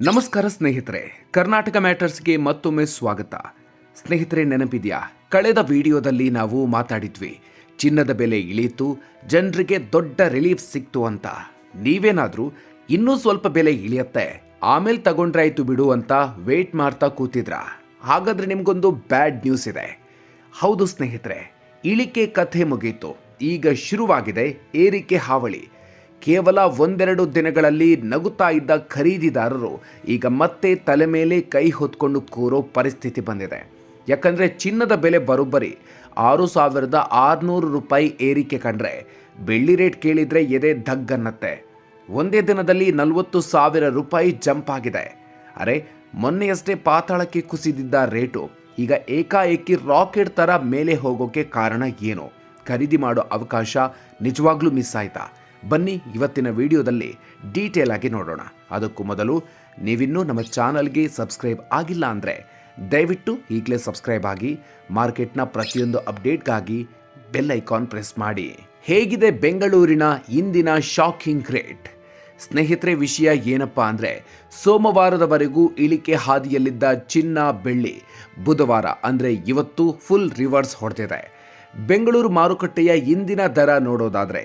ನಮಸ್ಕಾರ ಸ್ನೇಹಿತರೆ, ಕರ್ನಾಟಕ ಮ್ಯಾಟರ್ಸ್ಗೆ ಮತ್ತೊಮ್ಮೆ ಸ್ವಾಗತ. ಸ್ನೇಹಿತರೆ, ನೆನಪಿದೆಯಾ? ಕಳೆದ ವಿಡಿಯೋದಲ್ಲಿ ನಾವು ಮಾತಾಡಿದ್ವಿ, ಚಿನ್ನದ ಬೆಲೆ ಇಳೀತು ಜನರಿಗೆ ದೊಡ್ಡ ರಿಲೀಫ್ ಸಿಕ್ತು ಅಂತ. ನೀವೇನಾದ್ರೂ ಇನ್ನೂ ಸ್ವಲ್ಪ ಬೆಲೆ ಇಳಿಯತ್ತೆ, ಆಮೇಲೆ ತಗೊಂಡ್ರಾಯ್ತು ಬಿಡು ಅಂತ ವೇಟ್ ಮಾಡ್ತಾ ಕೂತಿದ್ರ? ಹಾಗಾದ್ರೆ ನಿಮ್ಗೊಂದು ಬ್ಯಾಡ್ ನ್ಯೂಸ್ ಇದೆ. ಹೌದು ಸ್ನೇಹಿತರೆ, ಇಳಿಕೆ ಕಥೆ ಮುಗೀತು. ಈಗ ಶುರುವಾಗಿದೆ ಏರಿಕೆ ಹಾವಳಿ. ಕೇವಲ ಒಂದೆರಡು ದಿನಗಳಲ್ಲಿ ನಗುತ್ತಾ ಇದ್ದ ಖರೀದಿದಾರರು ಈಗ ಮತ್ತೆ ತಲೆ ಮೇಲೆ ಕೈ ಹೊತ್ಕೊಂಡು ಕೂರೋ ಪರಿಸ್ಥಿತಿ ಬಂದಿದೆ. ಯಾಕಂದರೆ ಚಿನ್ನದ ಬೆಲೆ ಬರೋಬ್ಬರಿ. ಆರು ಸಾವಿರದ ಆರುನೂರು ರೂಪಾಯಿ ಏರಿಕೆ ಕಂಡ್ರೆ ಬೆಳ್ಳಿ ರೇಟ್ ಕೇಳಿದರೆ ಎದೆ ಧಗ್ಗನ್ನತ್ತೆ. ಒಂದೇ ದಿನದಲ್ಲಿ ನಲವತ್ತು ಸಾವಿರ ರೂಪಾಯಿ ಜಂಪ್ ಆಗಿದೆ. ಅರೆ, ಮೊನ್ನೆಯಷ್ಟೇ ಪಾತಾಳಕ್ಕೆ ಕುಸಿದಿದ್ದ ರೇಟು ಈಗ ಏಕಾಏಕಿ ರಾಕೆಟ್ ಥರ ಮೇಲೆ ಹೋಗೋಕೆ ಕಾರಣ ಏನು? ಖರೀದಿ ಮಾಡೋ ಅವಕಾಶ ನಿಜವಾಗ್ಲೂ ಮಿಸ್ ಆಯ್ತಾ? ಬನ್ನಿ ಇವತ್ತಿನ ವಿಡಿಯೋದಲ್ಲಿ ಡೀಟೇಲ್ ಆಗಿ ನೋಡೋಣ. ಅದಕ್ಕೂ ಮೊದಲು ನೀವಿನ್ನೂ ನಮ್ಮ ಚಾನಲ್ಗೆ ಸಬ್ಸ್ಕ್ರೈಬ್ ಆಗಿಲ್ಲ ಅಂದರೆ ದಯವಿಟ್ಟು ಈಗಲೇ ಸಬ್ಸ್ಕ್ರೈಬ್ ಆಗಿ, ಮಾರ್ಕೆಟ್ನ ಪ್ರತಿಯೊಂದು ಅಪ್ಡೇಟ್ಗಾಗಿ ಬೆಲ್ ಐಕಾನ್ ಪ್ರೆಸ್ ಮಾಡಿ. ಹೇಗಿದೆ ಬೆಂಗಳೂರಿನ ಇಂದಿನ ಶಾಕಿಂಗ್ ರೇಟ್ ಸ್ನೇಹಿತರೆ, ವಿಷಯ ಏನಪ್ಪಾ ಅಂದರೆ ಸೋಮವಾರದವರೆಗೂ ಇಳಿಕೆ ಹಾದಿಯಲ್ಲಿದ್ದ ಚಿನ್ನ ಬೆಳ್ಳಿ ಬುಧವಾರ ಅಂದರೆ ಇವತ್ತು ಫುಲ್ ರಿವರ್ಸ್ ಹೊಡೆದಿದೆ. ಬೆಂಗಳೂರು ಮಾರುಕಟ್ಟೆಯ ಇಂದಿನ ದರ ನೋಡೋದಾದ್ರೆ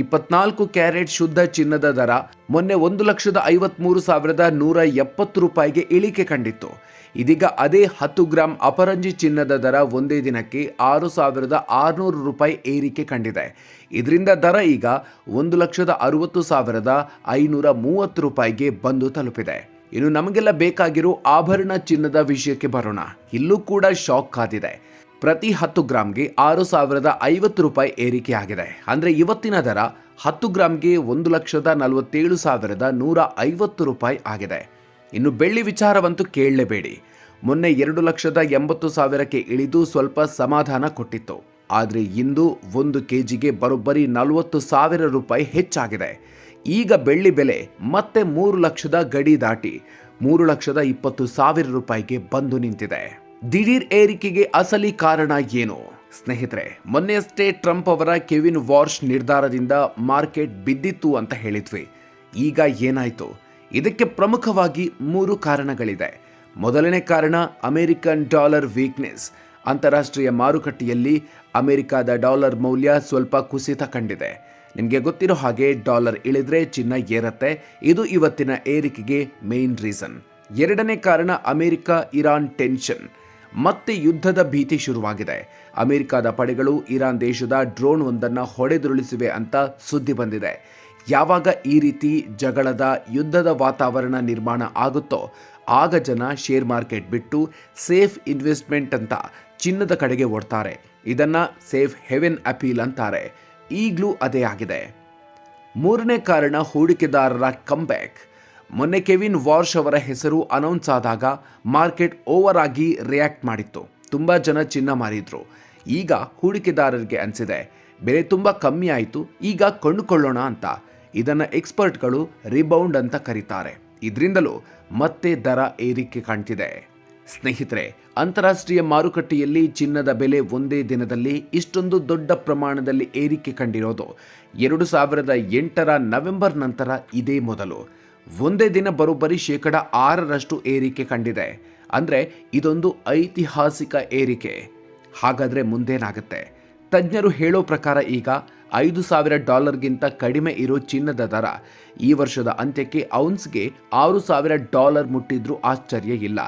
ಇಪ್ಪತ್ನಾಲ್ಕು ಕ್ಯಾರೆಟ್ ಶುದ್ಧ ಚಿನ್ನದ ದರ ಮೊನ್ನೆ ಒಂದು ಲಕ್ಷದ ಐವತ್ಮೂರು ಸಾವಿರದ ನೂರ ಎಪ್ಪತ್ತು ರೂಪಾಯಿಗೆ ಇಳಿಕೆ ಕಂಡಿತ್ತು. ಇದೀಗ ಅದೇ ಹತ್ತು ಗ್ರಾಂ ಅಪರಂಜಿ ಚಿನ್ನದ ದರ ಒಂದೇ ದಿನಕ್ಕೆ ಆರು ಸಾವಿರದ ಆರುನೂರು ರೂಪಾಯಿ ಏರಿಕೆ ಕಂಡಿದೆ. ಇದರಿಂದ ದರ ಈಗ ಒಂದು ಲಕ್ಷದ ಅರವತ್ತು ಸಾವಿರದ ಐನೂರ ಮೂವತ್ತು ರೂಪಾಯಿಗೆ ಬಂದು ತಲುಪಿದೆ. ಇನ್ನು ನಮಗೆಲ್ಲ ಬೇಕಾಗಿರೋ ಆಭರಣ ಚಿನ್ನದ ವಿಷಯಕ್ಕೆ ಬರೋಣ. ಇಲ್ಲೂ ಕೂಡ ಶಾಕ್ ಕಾದಿದೆ. ಪ್ರತಿ ಹತ್ತು ಗ್ರಾಮ್ಗೆ ಆರು ಸಾವಿರದ ಐವತ್ತು ರೂಪಾಯಿ ಏರಿಕೆ ಆಗಿದೆ. ಅಂದರೆ ಇವತ್ತಿನ ದರ ಹತ್ತು ಗ್ರಾಮ್ಗೆ ಒಂದು ಲಕ್ಷದ ನಲವತ್ತೇಳು ಸಾವಿರದ ನೂರ ಐವತ್ತು ರೂಪಾಯಿ ಆಗಿದೆ. ಇನ್ನು ಬೆಳ್ಳಿ ವಿಚಾರವಂತೂ ಕೇಳಲೇಬೇಡಿ. ಮೊನ್ನೆ ಎರಡು ಲಕ್ಷದ ಎಂಬತ್ತು ಸಾವಿರಕ್ಕೆ ಇಳಿದು ಸ್ವಲ್ಪ ಸಮಾಧಾನ ಕೊಟ್ಟಿತ್ತು. ಆದರೆ ಇಂದು ಒಂದು ಕೆಜಿಗೆ ಬರೋಬ್ಬರಿ ನಲವತ್ತು ಸಾವಿರ ರೂಪಾಯಿ ಹೆಚ್ಚಾಗಿದೆ. ಈಗ ಬೆಳ್ಳಿ ಬೆಲೆ ಮತ್ತೆ ಮೂರು ಲಕ್ಷದ ಗಡಿ ದಾಟಿ ಮೂರು ಲಕ್ಷದ ಇಪ್ಪತ್ತು ಸಾವಿರ ರೂಪಾಯಿಗೆ ಬಂದು ನಿಂತಿದೆ. ದಿಢೀರ್ ಏರಿಕೆಗೆ ಅಸಲಿ ಕಾರಣ ಏನು? ಸ್ನೇಹಿತರೆ, ಮೊನ್ನೆಯಷ್ಟೇ ಟ್ರಂಪ್ ಅವರ ಕೆವಿನ್ ವಾರ್ಷ್ ನಿರ್ಧಾರದಿಂದ ಮಾರ್ಕೆಟ್ ಬಿದ್ದಿತ್ತು ಅಂತ ಹೇಳಿದ್ವಿ. ಈಗ ಏನಾಯಿತು? ಇದಕ್ಕೆ ಪ್ರಮುಖವಾಗಿ ಮೂರು ಕಾರಣಗಳಿದೆ. ಮೊದಲನೇ ಕಾರಣ, ಅಮೆರಿಕನ್ ಡಾಲರ್ ವೀಕ್ನೆಸ್. ಅಂತಾರಾಷ್ಟ್ರೀಯ ಮಾರುಕಟ್ಟೆಯಲ್ಲಿ ಅಮೆರಿಕದ ಡಾಲರ್ ಮೌಲ್ಯ ಸ್ವಲ್ಪ ಕುಸಿತ ಕಂಡಿದೆ. ನಿಮಗೆ ಗೊತ್ತಿರೋ ಹಾಗೆ ಡಾಲರ್ ಇಳಿದ್ರೆ ಚಿನ್ನ ಏರತ್ತೆ. ಇದು ಇವತ್ತಿನ ಏರಿಕೆಗೆ ಮೇನ್ ರೀಸನ್. ಎರಡನೇ ಕಾರಣ ಅಮೆರಿಕ ಇರಾನ್ ಟೆನ್ಷನ್. ಮತ್ತೆ ಯುದ್ಧದ ಭೀತಿ ಶುರುವಾಗಿದೆ. ಅಮೆರಿಕದ ಪಡೆಗಳು ಇರಾನ್ ದೇಶದ ಡ್ರೋನ್ ಒಂದನ್ನು ಹೊಡೆದುರುಳಿಸಿವೆ ಅಂತ ಸುದ್ದಿ ಬಂದಿದೆ. ಯಾವಾಗ ಈ ರೀತಿ ಜಗಳದ, ಯುದ್ಧದ ವಾತಾವರಣ ನಿರ್ಮಾಣ ಆಗುತ್ತೋ, ಆಗ ಜನ ಶೇರ್ ಮಾರ್ಕೆಟ್ ಬಿಟ್ಟು ಸೇಫ್ ಇನ್ವೆಸ್ಟ್ಮೆಂಟ್ ಅಂತ ಚಿನ್ನದ ಕಡೆಗೆ ಓಡ್ತಾರೆ. ಇದನ್ನ ಸೇಫ್ ಹೆವೆನ್ ಅಪೀಲ್ ಅಂತಾರೆ. ಈಗಲೂ ಅದೇ ಆಗಿದೆ. ಮೂರನೇ ಕಾರಣ ಹೂಡಿಕೆದಾರರ ಕಂಬ್ಯಾಕ್ ಮೊನ್ನೆ ಕೆವಿನ್ ವಾರ್ಷ್ ಅವರ ಹೆಸರು ಅನೌನ್ಸ್ ಆದಾಗ ಮಾರ್ಕೆಟ್ ಓವರ್ ಆಗಿ ರಿಯಾಕ್ಟ್ ಮಾಡಿತ್ತು. ತುಂಬ ಜನ ಚಿನ್ನ ಮಾರಿದ್ರು. ಈಗ ಹೂಡಿಕೆದಾರರಿಗೆ ಅನಿಸಿದೆ, ಬೆಲೆ ತುಂಬ ಕಮ್ಮಿ ಆಯಿತು, ಈಗ ಕೊಂಡುಕೊಳ್ಳೋಣ ಅಂತ. ಇದನ್ನು ಎಕ್ಸ್ಪರ್ಟ್ಗಳು ರಿಬೌಂಡ್ ಅಂತ ಕರೀತಾರೆ. ಇದರಿಂದಲೂ ಮತ್ತೆ ದರ ಏರಿಕೆ ಕಾಣ್ತಿದೆ. ಸ್ನೇಹಿತರೆ, ಅಂತಾರಾಷ್ಟ್ರೀಯ ಮಾರುಕಟ್ಟೆಯಲ್ಲಿ ಚಿನ್ನದ ಬೆಲೆ ಒಂದೇ ದಿನದಲ್ಲಿ ಇಷ್ಟೊಂದು ದೊಡ್ಡ ಪ್ರಮಾಣದಲ್ಲಿ ಏರಿಕೆ ಕಂಡಿರೋದು. ಎರಡು ಸಾವಿರದ ಎಂಟರ ನವೆಂಬರ್ ನಂತರ ಇದೇ ಮೊದಲು. ಒಂದೇ ದಿನ ಬರೋಬ್ಬರಿ ಶೇಕಡ ಆರರಷ್ಟು ಏರಿಕೆ ಕಂಡಿದೆ. ಅಂದರೆ ಇದೊಂದು ಐತಿಹಾಸಿಕ ಏರಿಕೆ. ಹಾಗಾದರೆ ಮುಂದೇನಾಗುತ್ತೆ? ತಜ್ಞರು ಹೇಳೋ ಪ್ರಕಾರ ಈಗ ಐದು ಸಾವಿರ ಡಾಲರ್ಗಿಂತ ಕಡಿಮೆ ಇರೋ ಚಿನ್ನದ ದರ ಈ ವರ್ಷದ ಅಂತ್ಯಕ್ಕೆ ಔನ್ಸ್ಗೆ ಆರು ಸಾವಿರ ಡಾಲರ್ ಮುಟ್ಟಿದ್ರೂ ಆಶ್ಚರ್ಯ ಇಲ್ಲ.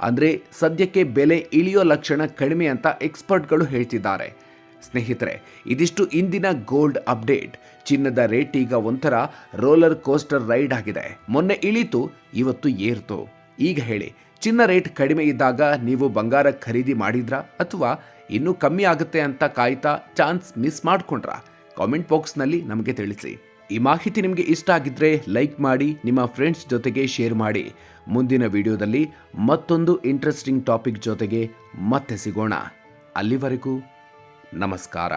ಅಂದರೆ ಸದ್ಯಕ್ಕೆ ಬೆಲೆ ಇಳಿಯೋ ಲಕ್ಷಣ ಕಡಿಮೆ ಅಂತ ಎಕ್ಸ್ಪರ್ಟ್ಗಳು ಹೇಳ್ತಿದ್ದಾರೆ. ಸ್ನೇಹಿತರೆ, ಇದಿಷ್ಟು ಇಂದಿನ ಗೋಲ್ಡ್ ಅಪ್ಡೇಟ್. ಚಿನ್ನದ ರೇಟ್ ಈಗ ಒಂಥರ ರೋಲರ್ ಕೋಸ್ಟರ್ ರೈಡ್ ಆಗಿದೆ. ಮೊನ್ನೆ ಇಳಿತು, ಇವತ್ತು ಏರ್ತು. ಈಗ ಹೇಳಿ, ಚಿನ್ನ ರೇಟ್ ಕಡಿಮೆ ಇದ್ದಾಗ ನೀವು ಬಂಗಾರ ಖರೀದಿ ಮಾಡಿದ್ರಾ? ಅಥವಾ ಇನ್ನೂ ಕಮ್ಮಿ ಆಗುತ್ತೆ ಅಂತ ಕಾಯ್ತಾ ಚಾನ್ಸ್ ಮಿಸ್ ಮಾಡ್ಕೊಂಡ್ರ? ಕಾಮೆಂಟ್ ಬಾಕ್ಸ್ನಲ್ಲಿ ನಮಗೆ ತಿಳಿಸಿ. ಈ ಮಾಹಿತಿ ನಿಮಗೆ ಇಷ್ಟ ಆಗಿದ್ರೆ ಲೈಕ್ ಮಾಡಿ, ನಿಮ್ಮ ಫ್ರೆಂಡ್ಸ್ ಜೊತೆಗೆ ಶೇರ್ ಮಾಡಿ. ಮುಂದಿನ ವಿಡಿಯೋದಲ್ಲಿ ಮತ್ತೊಂದು ಇಂಟ್ರೆಸ್ಟಿಂಗ್ ಟಾಪಿಕ್ ಜೊತೆಗೆ ಮತ್ತೆ ಸಿಗೋಣ. ಅಲ್ಲಿವರೆಗೂ ನಮಸ್ಕಾರ.